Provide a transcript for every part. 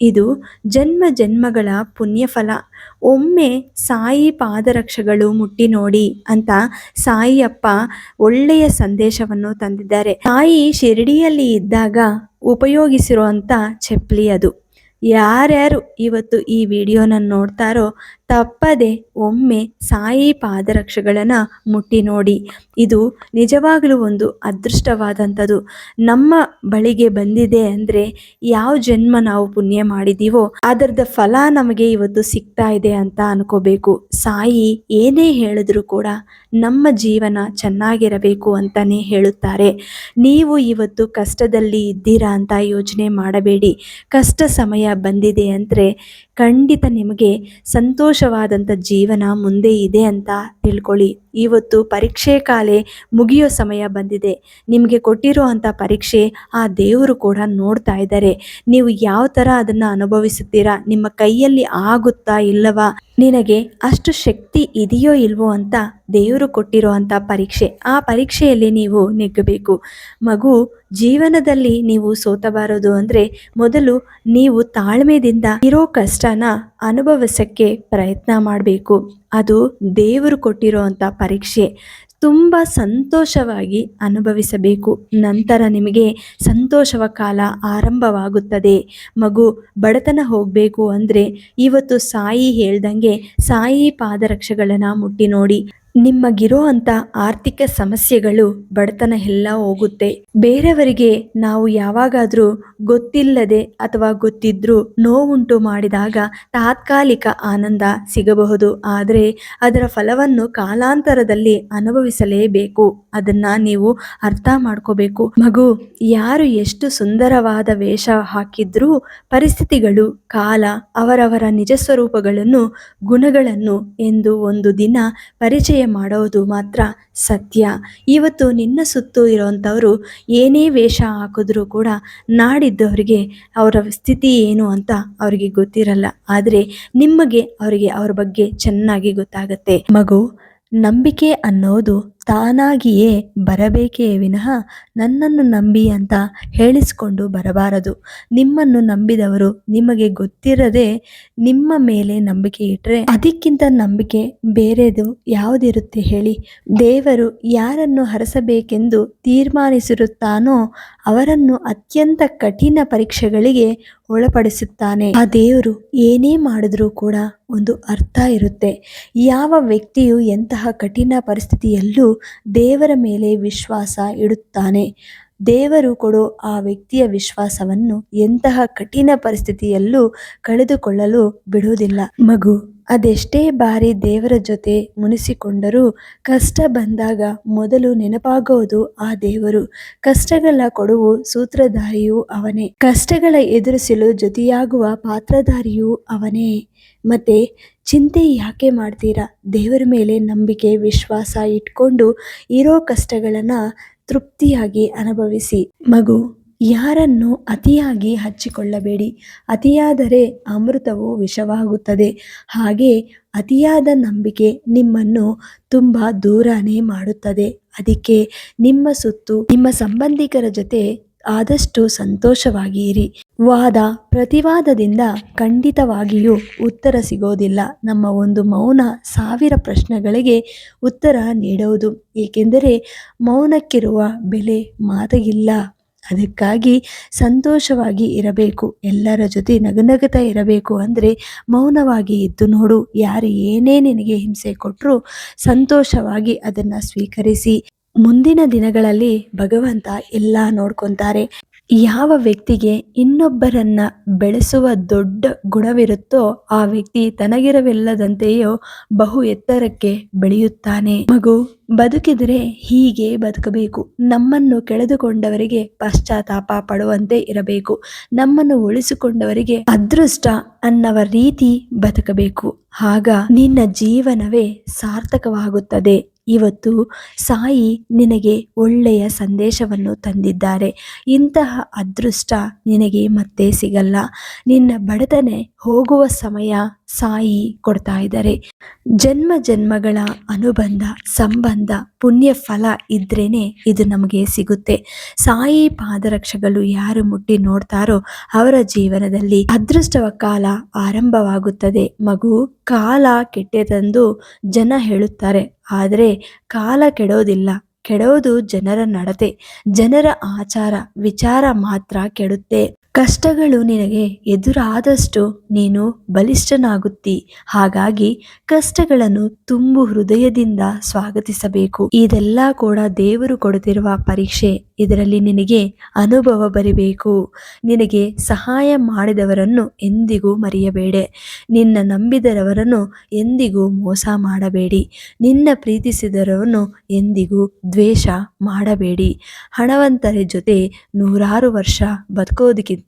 ಇದು ಜನ್ಮ ಜನ್ಮಗಳ ಪುಣ್ಯಫಲ. ಒಮ್ಮೆ ಸಾಯಿ ಪಾದರಕ್ಷಗಳು ಮುಟ್ಟಿ ನೋಡಿ ಅಂತ ಸಾಯಿಯಪ್ಪ ಒಳ್ಳೆಯ ಸಂದೇಶವನ್ನು ತಂದಿದ್ದಾರೆ. ಸಾಯಿ ಶಿರಡಿಯಲ್ಲಿ ಇದ್ದಾಗ ಉಪಯೋಗಿಸಿರುವಂಥ ಚಪ್ಪಲಿ ಅದು. ಯಾರ್ಯಾರು ಇವತ್ತು ಈ ವಿಡಿಯೋನ ನೋಡ್ತಾರೋ ತಪ್ಪದೆ ಒಮ್ಮೆ ಸಾಯಿ ಪಾದರಕ್ಷೆಗಳನ್ನು ಮುಟ್ಟಿ ನೋಡಿ. ಇದು ನಿಜವಾಗಲೂ ಒಂದು ಅದೃಷ್ಟವಾದಂಥದ್ದು. ನಮ್ಮ ಬಳಿಗೆ ಬಂದಿದೆ ಅಂದರೆ ಯಾವ ಜನ್ಮ ನಾವು ಪುಣ್ಯ ಮಾಡಿದ್ದೀವೋ ಅದರದ ಫಲ ನಮಗೆ ಇವತ್ತು ಸಿಗ್ತಾ ಇದೆ ಅಂತ ಅನ್ಕೋಬೇಕು. ಸಾಯಿ ಏನೇ ಹೇಳಿದ್ರು ಕೂಡ ನಮ್ಮ ಜೀವನ ಚೆನ್ನಾಗಿರಬೇಕು ಅಂತಲೇ ಹೇಳುತ್ತಾರೆ. ನೀವು ಇವತ್ತು ಕಷ್ಟದಲ್ಲಿ ಇದ್ದೀರಾ ಅಂತ ಯೋಚನೆ ಮಾಡಬೇಡಿ. ಕಷ್ಟ ಸಮಯ ಬಂದಿದೆ ಅಂದರೆ ಖಂಡಿತ ನಿಮಗೆ ಸಂತೋಷವಾದಂಥ ಜೀವನ ಮುಂದೆ ಇದೆ ಅಂತ ತಿಳ್ಕೊಳ್ಳಿ. ಇವತ್ತು ಪರೀಕ್ಷೆ ಕಾಲೇ ಮುಗಿಯೋ ಸಮಯ ಬಂದಿದೆ. ನಿಮಗೆ ಕೊಟ್ಟಿರೋ ಅಂಥ ಪರೀಕ್ಷೆ ಆ ದೇವರು ಕೂಡ ನೋಡ್ತಾ ಇದ್ದಾರೆ. ನೀವು ಯಾವ ಥರ ಅದನ್ನು ಅನುಭವಿಸುತ್ತೀರಾ? ನಿಮ್ಮ ಕೈಯಲ್ಲಿ ಆಗುತ್ತಾ ಇಲ್ಲವಾ? ನಿನಗೆ ಅಷ್ಟು ಶಕ್ತಿ ಇದೆಯೋ ಇಲ್ವೋ ಅಂತ ದೇವರು ಕೊಟ್ಟಿರೋ ಅಂಥ ಪರೀಕ್ಷೆ. ಆ ಪರೀಕ್ಷೆಯಲ್ಲಿ ನೀವು ನೆಗ್ಗಬೇಕು. ಮಗು, ಜೀವನದಲ್ಲಿ ನೀವು ಸೋತಬಾರದು ಅಂದರೆ ಮೊದಲು ನೀವು ತಾಳ್ಮೆದಿಂದ ಇರೋ ಕಷ್ಟನ ಅನುಭವಿಸೋಕ್ಕೆ ಪ್ರಯತ್ನ ಮಾಡಬೇಕು. ಅದು ದೇವರು ಕೊಟ್ಟಿರೋ ಅಂಥ ಪರೀಕ್ಷೆ. ತುಂಬ ಸಂತೋಷವಾಗಿ ಅನುಭವಿಸಬೇಕು. ನಂತರ ನಿಮಗೆ ಸಂತೋಷವ ಕಾಲ ಆರಂಭವಾಗುತ್ತದೆ. ಮಗು ಬಡತನ ಹೋಗಬೇಕು ಅಂದರೆ ಇವತ್ತು ಸಾಯಿ ಹೇಳ್ದಂಗೆ ಸಾಯಿ ಪಾದರಕ್ಷೆಗಳನ್ನು ಮುಟ್ಟಿ ನೋಡಿ. ನಿಮಗಿರೋ ಅಂಥ ಆರ್ಥಿಕ ಸಮಸ್ಯೆಗಳು ಬಡತನ ಎಲ್ಲ ಹೋಗುತ್ತೆ. ಬೇರೆಯವರಿಗೆ ನಾವು ಯಾವಾಗಾದರೂ ಗೊತ್ತಿಲ್ಲದೆ ಅಥವಾ ಗೊತ್ತಿದ್ರೂ ನೋವುಂಟು ಮಾಡಿದಾಗ ತಾತ್ಕಾಲಿಕ ಆನಂದ ಸಿಗಬಹುದು. ಆದರೆ ಅದರ ಫಲವನ್ನು ಕಾಲಾಂತರದಲ್ಲಿ ಅನುಭವಿಸಲೇಬೇಕು. ಅದನ್ನ ನೀವು ಅರ್ಥ ಮಾಡ್ಕೋಬೇಕು. ಮಗು, ಯಾರು ಎಷ್ಟು ಸುಂದರವಾದ ವೇಷ ಹಾಕಿದ್ರೂ ಪರಿಸ್ಥಿತಿಗಳು, ಕಾಲ, ಅವರವರ ನಿಜ ಸ್ವರೂಪಗಳನ್ನು ಗುಣಗಳನ್ನು ಎಂದು ಒಂದು ದಿನ ಪರಿಚಯ ಮಾಡೋದು ಮಾತ್ರ ಸತ್ಯ. ಇವತ್ತು ನಿನ್ನ ಸುತ್ತು ಇರೋವಂಥವರು ಏನೇ ವೇಷ ಹಾಕಿದ್ರೂ ಕೂಡ ನಾಡಿದ್ದವರಿಗೆ ಅವರ ಸ್ಥಿತಿ ಏನು ಅಂತ ಅವರಿಗೆ ಗೊತ್ತಿರಲ್ಲ. ಆದರೆ ನಿಮಗೆ ಅವರಿಗೆ ಅವ್ರ ಬಗ್ಗೆ ಚೆನ್ನಾಗಿ ಗೊತ್ತಾಗತ್ತೆ. ಮಗು, ನಂಬಿಕೆ ಅನ್ನೋದು ತಾನಾಗಿಯೇ ಬರಬೇಕೇ ವಿನಃ ನನ್ನನ್ನು ನಂಬಿ ಅಂತ ಹೇಳಿಸಿಕೊಂಡು ಬರಬಾರದು. ನಿಮ್ಮನ್ನು ನಂಬಿದವರು ನಿಮಗೆ ಗೊತ್ತಿರದೆ ನಿಮ್ಮ ಮೇಲೆ ನಂಬಿಕೆ ಇಟ್ಟರೆ ಅದಕ್ಕಿಂತ ನಂಬಿಕೆ ಬೇರೆದು ಯಾವುದಿರುತ್ತೆ ಹೇಳಿ. ದೇವರು ಯಾರನ್ನು ಹರಸಬೇಕೆಂದು ತೀರ್ಮಾನಿಸಿರುತ್ತಾನೋ ಅವರನ್ನು ಅತ್ಯಂತ ಕಠಿಣ ಪರೀಕ್ಷೆಗಳಿಗೆ ಒಳಪಡಿಸುತ್ತಾನೆ. ಆ ದೇವರು ಏನೇ ಮಾಡಿದ್ರೂ ಕೂಡ ಒಂದು ಅರ್ಥ ಇರುತ್ತೆ. ಯಾವ ವ್ಯಕ್ತಿಯು ಎಂತಹ ಕಠಿಣ ಪರಿಸ್ಥಿತಿಯಲ್ಲೂ ದೇವರ ಮೇಲೆ ವಿಶ್ವಾಸ ಇಡುತ್ತಾನೆ. ದೇವರು ಕೊಡೋ ಆ ವ್ಯಕ್ತಿಯ ವಿಶ್ವಾಸವನ್ನು ಎಂತಹ ಕಠಿಣ ಪರಿಸ್ಥಿತಿಯಲ್ಲೂ ಕಳೆದುಕೊಳ್ಳಲು ಬಿಡುವುದಿಲ್ಲ. ಮಗು ಅದೆಷ್ಟೇ ಬಾರಿ ದೇವರ ಜೊತೆ ಮುನಿಸಿಕೊಂಡರೂ ಕಷ್ಟ ಬಂದಾಗ ಮೊದಲು ನೆನಪಾಗೋದು ಆ ದೇವರು. ಕಷ್ಟಗಳ ಕೊಡುವು ಸೂತ್ರಧಾರಿಯೂ ಅವನೇ. ಕಷ್ಟಗಳ ಎದುರಿಸಲು ಜೊತೆಯಾಗುವ ಪಾತ್ರಧಾರಿಯೂ ಅವನೇ. ಮತ್ತೆ ಚಿಂತೆ ಯಾಕೆ ಮಾಡ್ತೀರಾ? ದೇವರ ಮೇಲೆ ನಂಬಿಕೆ, ವಿಶ್ವಾಸ ಇಟ್ಕೊಂಡು ಇರೋ ಕಷ್ಟಗಳನ್ನು ತೃಪ್ತಿಯಾಗಿ ಅನುಭವಿಸಿ. ಮಗು ಯಾರನ್ನು ಅತಿಯಾಗಿ ಹಚ್ಚಿಕೊಳ್ಳಬೇಡಿ. ಅತಿಯಾದರೆ ಅಮೃತವು ವಿಷವಾಗುತ್ತದೆ. ಹಾಗೆ ಅತಿಯಾದ ನಂಬಿಕೆ ನಿಮ್ಮನ್ನು ತುಂಬ ದೂರನೇ ಮಾಡುತ್ತದೆ. ಅದಕ್ಕೆ ನಿಮ್ಮ ಸುತ್ತು, ನಿಮ್ಮ ಸಂಬಂಧಿಕರ ಜೊತೆ ಆದಷ್ಟು ಸಂತೋಷವಾಗಿ ಇರಿ ವಾದ ಪ್ರತಿವಾದದಿಂದ ಖಂಡಿತವಾಗಿಯೂ ಉತ್ತರ ಸಿಗೋದಿಲ್ಲ. ನಮ್ಮ ಒಂದು ಮೌನ ಸಾವಿರ ಪ್ರಶ್ನೆಗಳಿಗೆ ಉತ್ತರ ನೀಡುವುದು. ಏಕೆಂದರೆ ಮೌನಕ್ಕಿರುವ ಬೆಲೆ ಮಾತಿಗಿಲ್ಲ. ಅದಕ್ಕಾಗಿ ಸಂತೋಷವಾಗಿ ಇರಬೇಕು, ಎಲ್ಲರ ಜೊತೆ ನಗನಗುತ್ತಾ ಇರಬೇಕು ಅಂದರೆ ಮೌನವಾಗಿ ಇದ್ದು ನೋಡು. ಯಾರು ಏನೇ ನಿನಗೆ ಹಿಂಸೆ ಕೊಟ್ಟರು ಸಂತೋಷವಾಗಿ ಅದನ್ನು ಸ್ವೀಕರಿಸಿ. ಮುಂದಿನ ದಿನಗಳಲ್ಲಿ ಭಗವಂತ ಎಲ್ಲ ನೋಡ್ಕೊತಾರೆ. ಯಾವ ವ್ಯಕ್ತಿಗೆ ಇನ್ನೊಬ್ಬರನ್ನ ಬೆಳೆಸುವ ದೊಡ್ಡ ಗುಣವಿರುತ್ತೋ ಆ ವ್ಯಕ್ತಿ ತನಗಿರವಿಲ್ಲದಂತೆಯೋ ಬಹು ಎತ್ತರಕ್ಕೆ ಬೆಳೆಯುತ್ತಾನೆ. ಮಗು, ಬದುಕಿದರೆ ಹೀಗೆ ಬದುಕಬೇಕು. ನಮ್ಮನ್ನು ಕೆಳೆದುಕೊಂಡವರಿಗೆ ಪಶ್ಚಾತ್ತಾಪ ಪಡುವಂತೆ ಇರಬೇಕು. ನಮ್ಮನ್ನು ಉಳಿಸಿಕೊಂಡವರಿಗೆ ಅದೃಷ್ಟ ಅನ್ನವ ರೀತಿ ಬದುಕಬೇಕು. ಆಗ ನಿನ್ನ ಜೀವನವೇ ಸಾರ್ಥಕವಾಗುತ್ತದೆ. ಇವತ್ತು ಸಾಯಿ ನಿನಗೆ ಒಳ್ಳೆಯ ಸಂದೇಶವನ್ನು ತಂದಿದ್ದಾರೆ. ಇಂತಹ ಅದೃಷ್ಟ ನಿನಗೆ ಮತ್ತೆ ಸಿಗಲ್ಲ. ನಿನ್ನ ಬಡತನೆ ಹೋಗುವ ಸಮಯ ಸಾಯಿ ಕೊಡ್ತಾ ಇದ್ದಾರೆ. ಜನ್ಮ ಜನ್ಮಗಳ ಅನುಬಂಧ, ಸಂಬಂಧ, ಪುಣ್ಯ ಫಲ ಇದ್ರೇನೆ ಇದು ನಮಗೆ ಸಿಗುತ್ತೆ. ಸಾಯಿ ಪಾದರಕ್ಷೆಗಳು ಯಾರು ಮುಟ್ಟಿ ನೋಡ್ತಾರೋ ಅವರ ಜೀವನದಲ್ಲಿ ಅದೃಷ್ಟವ ಕಾಲ ಆರಂಭವಾಗುತ್ತದೆ. ಮಗು ಕಾಲ ಕೆಟ್ಟದಂದು ಜನ ಹೇಳುತ್ತಾರೆ. ಆದರೆ ಕಾಲ ಕೆಡೋದಿಲ್ಲ. ಕೆಡೋದು ಜನರ ನಡತೆ. ಜನರ ಆಚಾರ ವಿಚಾರ ಮಾತ್ರ ಕೆಡುತ್ತೆ. ಕಷ್ಟಗಳು ನಿನಗೆ ಎದುರಾದಷ್ಟು ನೀನು ಬಲಿಷ್ಠನಾಗುತ್ತಿ. ಹಾಗಾಗಿ ಕಷ್ಟಗಳನ್ನು ತುಂಬು ಹೃದಯದಿಂದ ಸ್ವಾಗತಿಸಬೇಕು. ಇದೆಲ್ಲ ಕೂಡ ದೇವರು ಕೊಡುತ್ತಿರುವ ಪರೀಕ್ಷೆ. ಇದರಲ್ಲಿ ನಿನಗೆ ಅನುಭವ ಬರಬೇಕು. ನಿನಗೆ ಸಹಾಯ ಮಾಡಿದವರನ್ನು ಎಂದಿಗೂ ಮರೆಯಬೇಡ. ನಿನ್ನ ನಂಬಿದರವರನ್ನು ಎಂದಿಗೂ ಮೋಸ ಮಾಡಬೇಡಿ. ನಿನ್ನ ಪ್ರೀತಿಸಿದರವನ್ನು ಎಂದಿಗೂ ದ್ವೇಷ ಮಾಡಬೇಡಿ. ಹಣವಂತರ ಜೊತೆ ನೂರಾರು ವರ್ಷ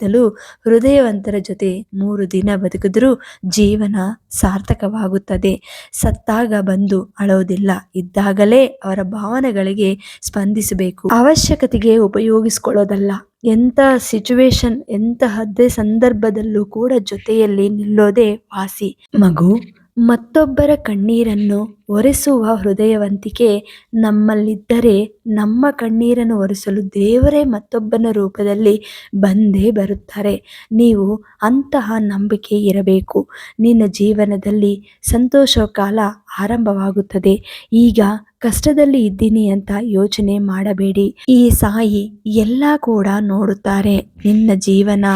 ಬದುಕೋದಕ್ಕಿಂತಲೂ ಹೃದಯವಂತರ ಜೊತೆ ಮೂರು ದಿನ ಬದುಕಿದ್ರೂ ಜೀವನ ಸಾರ್ಥಕವಾಗುತ್ತದೆ. ಸತ್ತಾಗ ಬಂದು ಅಳೋದಿಲ್ಲ ಇದ್ದಾಗಲೇ ಅವರ ಭಾವನೆಗಳಿಗೆ ಸ್ಪಂದಿಸಬೇಕು. ಅವಶ್ಯಕತೆಗೆ ಉಪಯೋಗಿಸಿಕೊಳ್ಳೋದಲ್ಲ. ಎಂಥ ಸಿಚುವೇಶನ್ ಎಂತಹದ್ದೇ ಸಂದರ್ಭದಲ್ಲೂ ಕೂಡ ಜೊತೆಯಲ್ಲಿ ನಿಲ್ಲೋದೇ ವಾಸಿ. ಮಗು ಮತ್ತೊಬ್ಬರ ಕಣ್ಣೀರನ್ನು ಒರೆಸುವ ಹೃದಯವಂತಿಕೆ ನಮ್ಮಲ್ಲಿದ್ದರೆ ನಮ್ಮ ಕಣ್ಣೀರನ್ನು ಒರೆಸಲು ದೇವರೇ ಮತ್ತೊಬ್ಬನ ರೂಪದಲ್ಲಿ ಬಂದೇ ಬರುತ್ತಾರೆ. ನೀವು ಅಂತಹ ನಂಬಿಕೆ ಇರಬೇಕು. ನಿನ್ನ ಜೀವನದಲ್ಲಿ ಸಂತೋಷ ಕಾಲ ಆರಂಭವಾಗುತ್ತದೆ. ಈಗ ಕಷ್ಟದಲ್ಲಿ ಇದ್ದೀನಿ ಅಂತ ಯೋಚನೆ ಮಾಡಬೇಡಿ. ಈ ಸಾಯಿ ಎಲ್ಲ ಕೂಡ ನೋಡುತ್ತಾರೆ. ನಿನ್ನ ಜೀವನ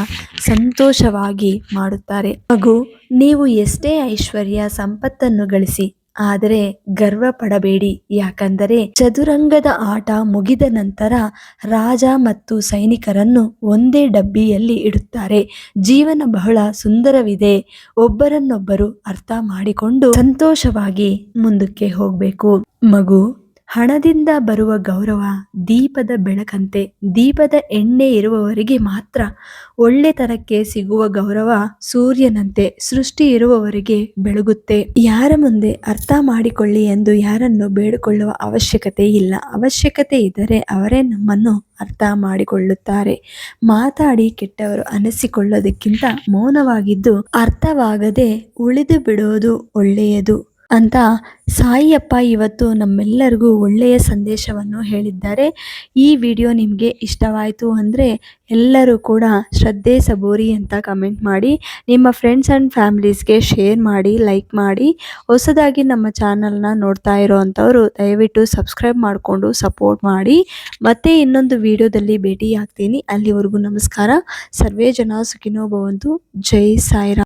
ಸಂತೋಷವಾಗಿ ಮಾಡುತ್ತಾರೆ. ಹಾಗೂ ನೀವು ಎಷ್ಟೇ ಐಶ್ವರ್ಯ ಸಂಪತ್ತನ್ನು ಗಳಿಸಿ, ಆದರೆ ಗರ್ವ ಪಡಬೇಡಿ ಯಾಕಂದರೆ ಚದುರಂಗದ ಆಟ ಮುಗಿದ ನಂತರ ರಾಜ ಮತ್ತು ಸೈನಿಕರನ್ನು ಒಂದೇ ಡಬ್ಬಿಯಲ್ಲಿ ಇಡುತ್ತಾರೆ. ಜೀವನ ಬಹಳ ಸುಂದರವಿದೆ. ಒಬ್ಬರನ್ನೊಬ್ಬರು ಅರ್ಥ ಮಾಡಿಕೊಂಡು ಸಂತೋಷವಾಗಿ ಮುಂದಕ್ಕೆ ಹೋಗಬೇಕು. ಮಗು, ಹಣದಿಂದ ಬರುವ ಗೌರವ ದೀಪದ ಬೆಳಕಂತೆ, ದೀಪದ ಎಣ್ಣೆ ಇರುವವರಿಗೆ ಮಾತ್ರ ಒಳ್ಳೆತನಕ್ಕೆ ಸಿಗುವ ಗೌರವ ಸೂರ್ಯನಂತೆ ಸೃಷ್ಟಿ ಇರುವವರಿಗೆ ಬೆಳಗುತ್ತೆ. ಯಾರ ಮುಂದೆ ಅರ್ಥ ಮಾಡಿಕೊಳ್ಳಿ ಎಂದು ಯಾರನ್ನು ಬೇಡಿಕೊಳ್ಳುವ ಅವಶ್ಯಕತೆ ಇಲ್ಲ. ಅವಶ್ಯಕತೆ ಇದ್ದರೆ ಅವರೇ ನಮ್ಮನ್ನು ಅರ್ಥ ಮಾಡಿಕೊಳ್ಳುತ್ತಾರೆ. ಮಾತಾಡಿ ಕೆಟ್ಟವರು ಅನಿಸಿಕೊಳ್ಳೋದಕ್ಕಿಂತ ಮೌನವಾಗಿದ್ದು ಅರ್ಥವಾಗದೆ ಉಳಿದು ಬಿಡೋದು ಒಳ್ಳೆಯದು. ಅಂತ ಸಾಯಿಯಪ್ಪ ಇವತ್ತು ನಮ್ಮೆಲ್ಲರಿಗೂ ಒಳ್ಳೆಯ ಸಂದೇಶವನ್ನು ಹೇಳಿದ್ದಾರೆ. ಈ ವಿಡಿಯೋ ನಿಮಗೆ ಇಷ್ಟವಾಯಿತು ಅಂದರೆ ಎಲ್ಲರೂ ಕೂಡ ಶ್ರದ್ಧೆ ಸಬೋರಿ ಅಂತ ಕಮೆಂಟ್ ಮಾಡಿ, ನಿಮ್ಮ ಫ್ರೆಂಡ್ಸ್ ಆ್ಯಂಡ್ ಫ್ಯಾಮಿಲೀಸ್ಗೆ ಶೇರ್ ಮಾಡಿ ಲೈಕ್ ಮಾಡಿ. ಹೊಸದಾಗಿ ನಮ್ಮ ಚಾನಲ್ನ ನೋಡ್ತಾ ಇರೋ ಅಂಥವರು ದಯವಿಟ್ಟು ಸಬ್ಸ್ಕ್ರೈಬ್ ಮಾಡಿಕೊಂಡು ಸಪೋರ್ಟ್ ಮಾಡಿ. ಮತ್ತೆ ಇನ್ನೊಂದು ವಿಡಿಯೋದಲ್ಲಿ ಭೇಟಿ ಆಗ್ತೀನಿ ಅಲ್ಲಿವರೆಗೂ ನಮಸ್ಕಾರ. ಸರ್ವೇ ಜನ ಸುಖಿನೋ ಭವಂತು. ಜೈ ಸಾಯಿರಾಮ್.